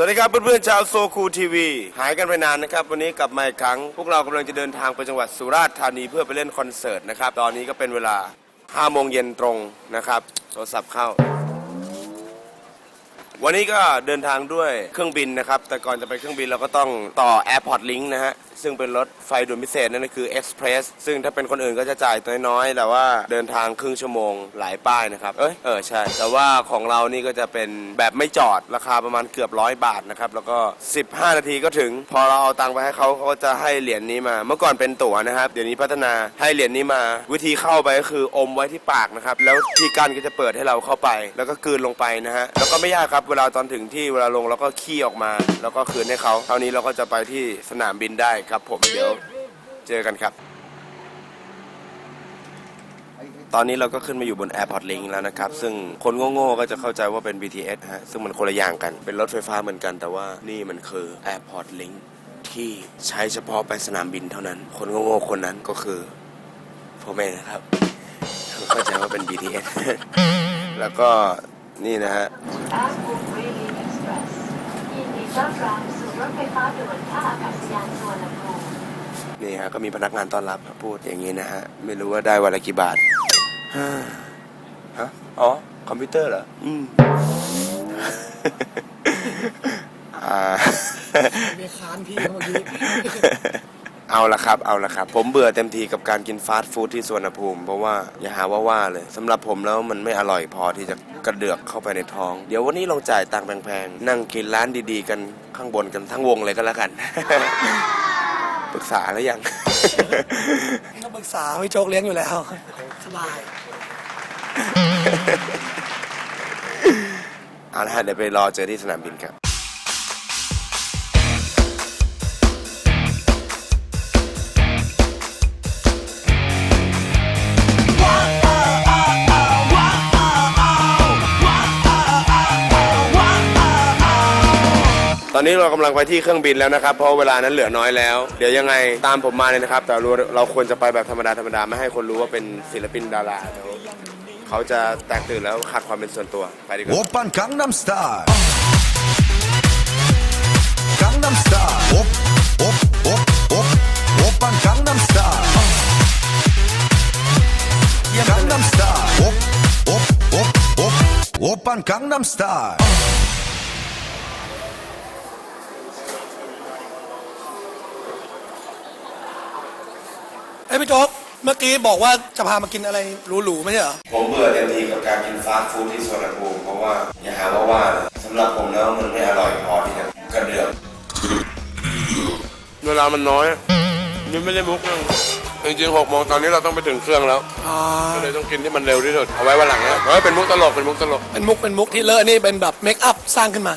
สวัสดีครับเพื่อนๆชาวโซคูทีวีหายกันไปนานนะครับ วันนี้กลับมาอีกครั้ง พวกเรากำลังจะเดินทางไปจังหวัดสุราษฎร์ธานีเพื่อไปเล่นคอนเสิร์ตนะครับ ตอนนี้ก็เป็นเวลา5โมงเย็นตรงนะครับ โทรศัพท์เข้า วันนี้ก็เดินทางด้วยเครื่องบินนะครับ แต่ก่อนจะไปเครื่องบินเราก็ต้องต่อ Airport Link นะฮะ ซึ่งเป็นรถไฟด่วนพิเศษนั่นก็คือ Express ซึ่งถ้าเป็นคนอื่นก็จะจ่ายน้อยๆ แต่ว่าเดินทางครึ่งชั่วโมงหลายป้ายนะครับ เอ้ย เออ ใช่ แต่ว่าของเรานี่ก็จะเป็นแบบไม่จอดราคาประมาณเกือบร้อยบาทนะครับ แล้วก็ 15 นาทีก็ถึง พอเราเอาตังค์ไปให้เขาเขาก็จะให้เหรียญนี้มา เมื่อก่อนเป็นตั๋วนะครับ เดี๋ยวนี้พัฒนาให้เหรียญนี้มา วิธีเข้าไปก็คืออมไว้ที่ปากนะครับ แล้วที่กั้นก็จะเปิดให้เราเข้าไป แล้วก็กลืนลงไปนะฮะ แล้วก็ไม่ยากครับเวลาตอนถึงที่เวลาลงเราก็ขี้ออกมา แล้วก็คืนให้เขาเท่านี้เราก็จะไปที่สนามบินได้ครับ ผมเดี๋ยวเจอกันครับ ตอนนี้เราก็ขึ้นมาอยู่บน Airport Link แล้วนะครับ ซึ่งคนโง่ๆก็จะเข้าใจว่าเป็น BTS ฮะซึ่งมันคนละอย่างกันเป็นรถไฟฟ้าเหมือนกัน แต่ว่านี่มันคือ Airport Link ที่ใช้เฉพาะไปสนามบินเท่านั้น คนโง่ๆคนนั้นก็คือผมเองนะครับเข้าใจว่าเป็น BTS แล้วก็นี่นะฮะ Airport Wheeling Express ยินดีต้อนรับสู่รถไฟฟ้าด่วนท่าอากาศยานสุวรรณภูมิ นี่ฮะก็มีพนักงานต้อนรับพูดอย่างนี้นะฮะ ไม่รู้ว่าได้วันละกี่บาทฮ่าฮะอ๋อ คอมพิวเตอร์เหรอ อืมอ่า ไปค้านพี่เมื่อกี้ เอาละครับ เอาละครับ ผมเบื่อเต็มทีกับการกินฟาสต์ฟู้ดที่สวนภูมิ เพราะว่าอย่าหาว่าว่าเลยสำหรับผมแล้วมันไม่อร่อยพอที่จะกระเดือกเข้าไปในท้อง เดี๋ยววันนี้ลองจ่ายตังค์แพงๆ นั่งกินร้านดีๆ กันข้างบนกันทั้งวงเลยก็แล้วกัน ปรึกษาแล้วยัง ก็ปรึกษาพี่โจ๊กเลี้ยงอยู่แล้ว สบาย เอาละฮะเดี๋ยวไปรอเจอที่สนามบินครับ ตอนนี้เรากำลังไปที่เครื่องบินแล้วนะครับ เพราะเวลานั้นเหลือน้อยแล้ว เดี๋ยวยังไงตามผมมาเลยนะครับ แต่เราควรจะไปแบบธรรมดาธรรมดาไม่ให้คนรู้ว่าเป็นศิลปินดาราเขาจะแตกตื่นแล้วขาดความเป็นส่วนตัว ไปดีกว่าโอปันกังนัมสตาร์กังนัมสตาร์โอโอโอโอโอปันกังนัมสตาร์กังนัมสตาร์โอโอโอโอโอปันกังนัมสตาร์ อกี้บอกว่าจะพามากินอะไรหรูๆไม่ใช่เหรอ ผมเบื่อเต็มทีกับการกินฟาสต์ฟู้ดที่สวนภูมิเพราะว่าอย่าหาว่าว่าเลยสำหรับผมแล้วมันไม่อร่อยพอที่จะกระเดือกเวลามันน้อยนี่ไม่ได้มุกนะจริงๆหกโมงตอนนี้เราต้องไปถึงเครื่องแล้วอ่าก็เลยต้องกินที่มันเร็วที่สุดเอาไว้วันหลังนะเฮ้ยเป็นมุกตลกเป็นมุกตลกเป็นมุกเป็นมุกที่เลอะนี่เป็นแบบเมคอัพสร้างขึ้นมา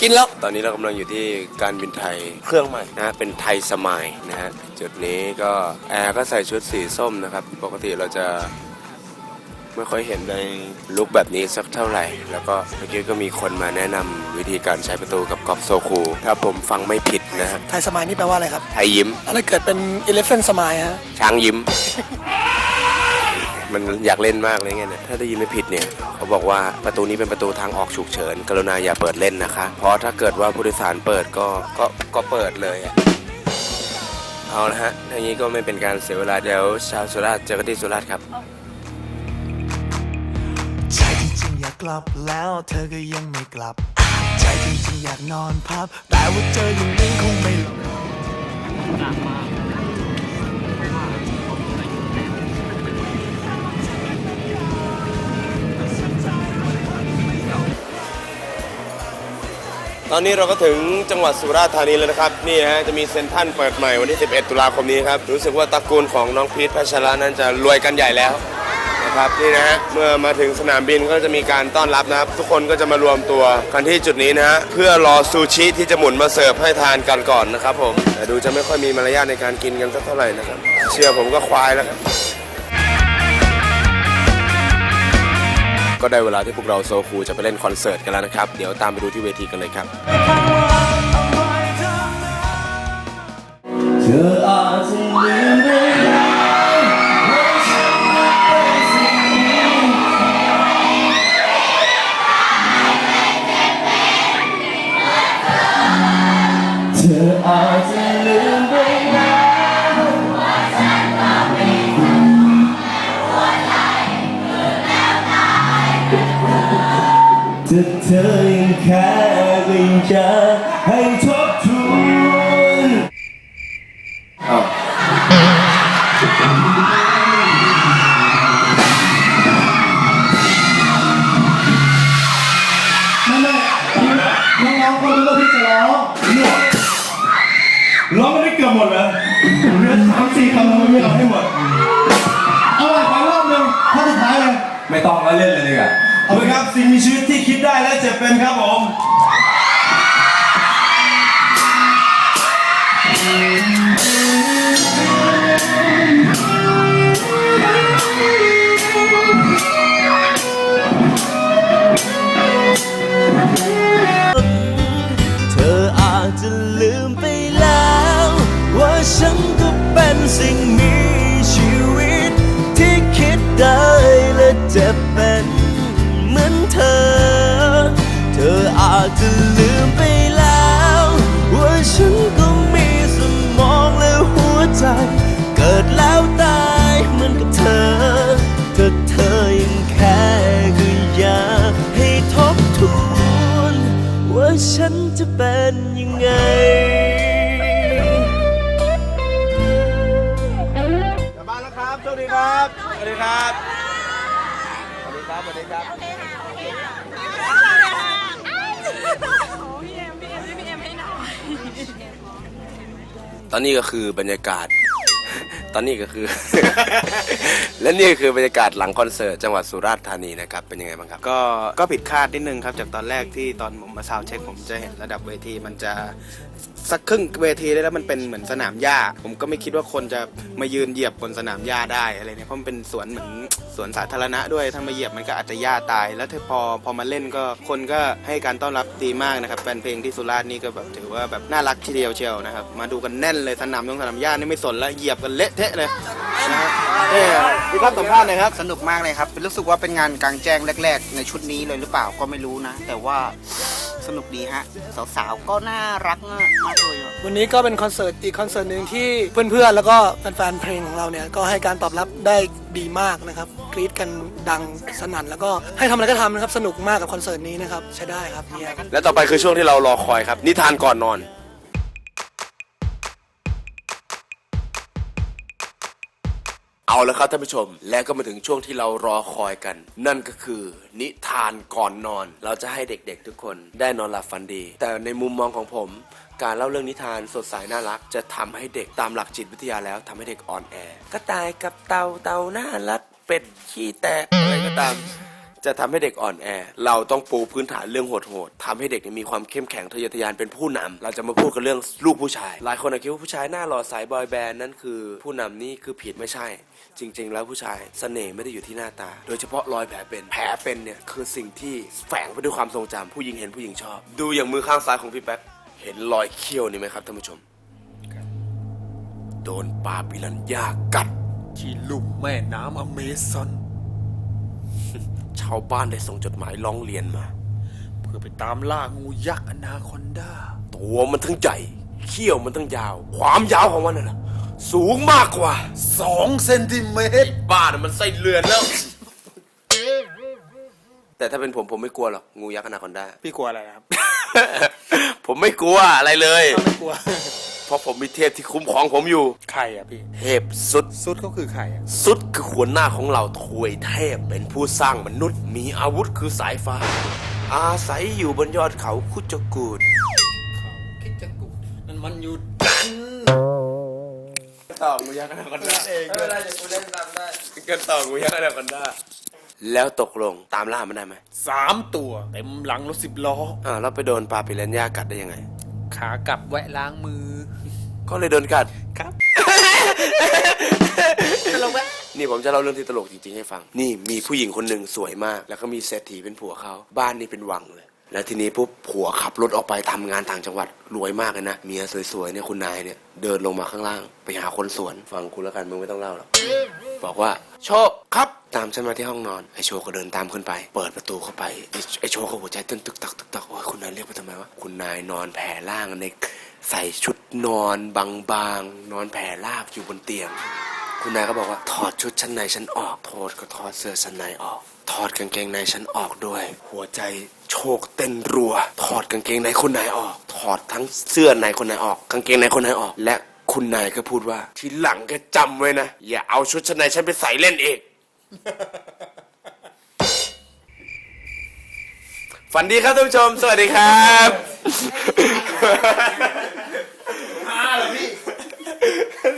กินแล้ว ตอนนี้เรากำลังอยู่ที่การบินไทยเครื่องใหม่นะฮะเป็นไทยสมายนะฮะ จุดนี้ก็แอร์ก็ใส่ชุดสีส้มนะครับ ปกติเราจะไม่ค่อยเห็นในลุคแบบนี้สักเท่าไหร่ แล้วก็เมื่อกี้ก็มีคนมาแนะนำวิธีการใช้ประตูกับกอล์ฟโซคู ถ้าผมฟังไม่ผิดนะฮะไทยสมัยนี่แปลว่าอะไรครับ ไทยยิ้มอะไรเกิดเป็น elephant สมัยฮะ ช้างยิ้ม มันอยากเล่นมากเลยไงเนี่ย ถ้าได้ยินไม่ผิดเนี่ย เขาบอกว่าประตูนี้เป็นประตูทางออกฉุกเฉิน กรุณาอย่าเปิดเล่นนะคะ เพราะถ้าเกิดว่าผู้โดยสารเปิดก็ ก็ ก็เปิดเลยอะ เอาละฮะอย่างนี้ก็ไม่เป็นการเสียเวลาเดี๋ยวชาวสุราษฎร์เจอกันที่สุราษฎร์ครับ ใจจริงๆอยากกลับแล้วเธอก็ยังไม่กลับ ใจจริงๆอยากนอนพับ แต่ว่าเจออย่างนี้คงไม่ ตอนนี้เราก็ถึงจังหวัดสุราษฎร์ธานีแล้วนะครับ นี่ฮะจะมีเซ็นทรัลเปิดใหม่วันที่ 11 ตุลาคมนี้ครับ รู้สึกว่าตระกูลของน้องพีทพัชระนั้นจะรวยกันใหญ่แล้วนะครับนี่นะฮะเมื่อมาถึงสนามบินก็จะมีการต้อนรับนะครับ ทุกคนก็จะมารวมตัวกันที่จุดนี้นะฮะเพื่อรอซูชิที่จะหมุนมาเสิร์ฟให้ทานกันก่อนนะครับผมแต่ดูจะไม่ค่อยมีมารยาทในการกินกันสักเท่าไหร่นะครับเชื่อผมก็ควายแล้วครับ ก็ได้เวลาที่พวกเราโซคูจะไปเล่นคอนเสิร์ตกันแล้วนะครับ เดี๋ยวตามไปดูที่เวทีกันเลยครับเธออาจจะลืมไป ก็ยังจะให้ทบทวนไม่ไม่น้องๆเขารู้ว่าพี่จะร้องร้องไม่ได้เกือบหมดเลยเหลือสามสี่คำทำไมไม่ร้องให้หมด เอาใหม่ขอรอบหนึ่งท่าสุดท้ายเลย ไม่ต้องแล้วเล่นเลยดีกว่า เอาละครับสิ่งมีชีวิตที่คิดได้และเจ็บเป็นครับผม เครับสวัสดีครับพี่เอ็มพี่เอ็มพี่เอ็มให้หน่อยตอนนี้ก็คือบรรยากาศ ตอนนี้ก็คือ และนี่ก็คือบรรยากาศหลังคอนเสิร์ตจังหวัดสุราษฎร์ธานีนะครับ เป็นยังไงบ้างครับ ก็ก็ผิดคาดนิดนึงครับ จากตอนแรกที่ตอนผมมาซาวเช็คผมจะเห็นระดับเวทีมันจะสักครึ่งเวทีได้แล้วมันเป็นเหมือนสนามหญ้า ผมก็ไม่คิดว่าคนจะมายืนเหยียบบนสนามหญ้าได้อะไรเนี่ยเพราะมันเป็นสวนเหมือนสวนสาธารณะด้วยถ้ามาเหยียบมันก็อาจจะหญ้าตาย แล้วพอพอมาเล่นก็คนก็ให้การต้อนรับดีมากนะครับแฟนเพลงที่สุราษฎร์นี่ก็แบบถือว่าแบบน่ารักทีเดียวเชียวนะครับมาดูกันแน่นเลยสนามตรงสนามหญ้านี่ไม่สนแล้วเหยียบกันเละเทะเลยนะครับเนี่ยพี่ครับสัมภาษณ์หน่อยครับ สนุกมากเลยครับรู้สึกว่าเป็นงานกลางแจ้งแรก ๆ ในชุดนี้เลยหรือเปล่าก็ไม่รู้นะ แต่ว่าสนุกดีฮะ สาวๆ ก็น่ารักมากมากเลยอะวันนี้ก็เป็นคอนเสิร์ตอีกคอนเสิร์ตหนึ่งที่เพื่อนๆ แล้วก็แฟนๆ เพลงของเราเนี่ยก็ให้การตอบรับได้ดีมากนะครับกรี๊ดกันดังสนั่นแล้วก็ให้ทำอะไรก็ทำนะครับสนุกมากกับคอนเสิร์ตนี้นะครับใช้ได้ครับเนี่ย และต่อไปคือช่วงที่เรารอคอยครับ นิทานก่อนนอน เอาละครับท่านผู้ชม และก็มาถึงช่วงที่เรารอคอยกัน นั่นก็คือ นิทานก่อนนอน เราจะให้เด็กๆ ทุกคนได้นอนหลับฝันดี แต่ในมุมมองของผม การเล่าเรื่องนิทานสดใสน่ารัก จะทำให้เด็กตามหลักจิตวิทยาแล้วทำให้เด็กอ่อนแอกระต่ายกับเต่าเต่าน่ารักเป็ดขี้แตกอะไรก็ตาม จะทำให้เด็กอ่อนแอ เราต้องปูพื้นฐานเรื่องโหดๆทำให้เด็กมีความเข้มแข็งทะเยอทะยานเป็นผู้นำเราจะมาพูดกันเรื่องลูกผู้ชาย หลายคนอาจคิดว่าผู้ชายหน้าหล่อสายบอยแบนด์นั่นคือผู้นำนี่คือผิดไม่ใช่ จริง ๆ แล้วผู้ชายเสน่ห์ไม่ได้อยู่ที่หน้าตา โดยเฉพาะรอยแผลเป็นแผลเป็นเนี่ยคือสิ่งที่แฝงไปด้วยความทรงจำผู้หญิงเห็นผู้หญิงชอบ ดูอย่างมือข้างซ้ายของพี่แป๊กเห็นรอยเขี้ยวนี่ไหมครับท่านผู้ชมโดนปลาปิรันย่ากัดที่ลุ่มแม่น้ำอเมซอนาวบ้านได้ส่งจดหมายร้องเรียนมา เพื่อไปตามล่างูยักษ์อนาคอนดา ตัวมันทั้งใหญ่เขี้ยวมันทั้งยาว ความยาวของมันน่ะนะสูงมากกว่าสองเซนติเมตรบ้าน่ะมันไส้เลือนแล้ว แต่ถ้าเป็นผมผมไม่กลัวหรอกงูยักษ์อนาคอนดา พี่กลัวอะไรนะครับ ผมไม่กลัวอะไรเลย ไม่กลัว เพราะผมมีเทพที่คุ้มครองผมอยู่ ใครอะพี่ เทพสุดซุดเขาคือใครอะ สุดคือหัวหน้าของเราทวยเทพเป็นผู้สร้างมนุษย์ มีอาวุธคือสายฟ้า อาศัยอยู่บนยอดเขาคุจกูดคิดจะกุนั่นมันอยู่ตอบงูยักษ์อนาคอนดาเองไม่เป็นไรเดี๋ยวกูเล่นตามได้ก็ตอบงูยักษ์อนาคอนดาแล้วตกลงตามล่ามันได้ไหมสามตัวเต็มหลังรถสิบล้ออ่าแล้วไปโดนปลาปิรันย่ากัดได้ยังไง ขากลับแวะล้างมือ ก็เลยโดนกัด ครับนี่ผมจะเล่าเรื่องที่ตลกจริงๆให้ฟัง นี่มีผู้หญิงคนหนึ่งสวยมาก แล้วก็มีเศรษฐีเป็นผัวเขา บ้านนี่เป็นวังเลย แล้วทีนี้ปุ๊บผัวขับรถออกไปทำงานต่างจังหวัดรวยมากเลยนะ เมียสวยๆเนี่ยคุณนายเนี่ยเดินลงมาข้างล่าง ไปหาคนสวน ฟังคุณแล้วกันมึงไม่ต้องเล่าหรอก บอกว่า โชคครับตามฉันมาที่ห้องนอนไอโชก็เดินตามขึ้นไป เปิดประตูเข้าไปไอ้โชก็หัวใจเต้นตึกตักตึกตักโอ้ยคุณนายเรียกไปทำไมวะคุณนายนอนแผ่ล่างในใส่ชุดนอนบางๆนอนแผ่ลากอยู่บนเตียง คุณนายก็บอกว่าถอดชุดชั้นในฉันออกโทษก็ถอดเสื้อชั้นในออกถอดกางเกงในฉันออกด้วย หัวใจโชกเต้นรัว ถอดกางเกงในคนไหนออก ถอดทั้งเสื้อในคนไหนออก กางเกงในคนไหนออก และ คุณนายก็พูดว่า ทีหลังก็จำไว้นะ อย่าเอาชุดชั้นในฉันไปใส่เล่นเอง ฝันดีครับท่านผู้ชม สวัสดีครับ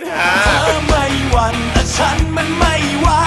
เธอไม่หวั่นแต่ฉันมันไม่หวา